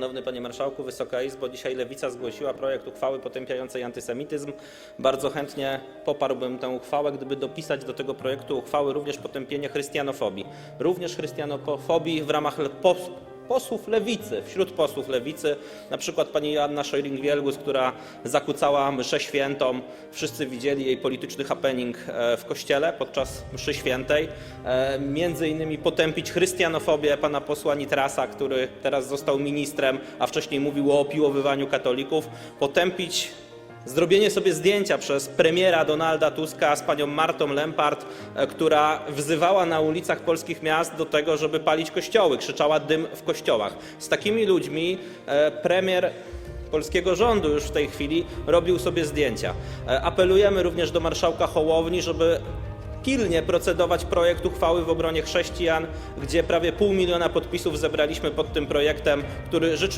Szanowny Panie Marszałku, Wysoka Izbo, dzisiaj Lewica zgłosiła projekt uchwały potępiającej antysemityzm. Bardzo chętnie poparłbym tę uchwałę, gdyby dopisać do tego projektu uchwały również potępienie chrystianofobii. Również chrystianofobii w ramach posłów Lewicy, wśród posłów Lewicy, na przykład pani Joanna Szojring-Wielgus, która zakłócała mszę świętą. Wszyscy widzieli jej polityczny happening e, w kościele podczas mszy świętej. E, Między innymi potępić chrystianofobię pana posła Nitrasa, który teraz został ministrem, a wcześniej mówił o opiłowywaniu katolików. Potępić Zrobienie sobie zdjęcia przez premiera Donalda Tuska z panią Martą Lempart, e, która wzywała na ulicach polskich miast do tego, żeby palić kościoły, krzyczała dym w kościołach. Z takimi ludźmi e, premier polskiego rządu już w tej chwili robił sobie zdjęcia. E, Apelujemy również do marszałka Hołowni, żeby pilnie procedować projekt uchwały w obronie chrześcijan, gdzie prawie pół miliona podpisów zebraliśmy pod tym projektem, który rzeczywiście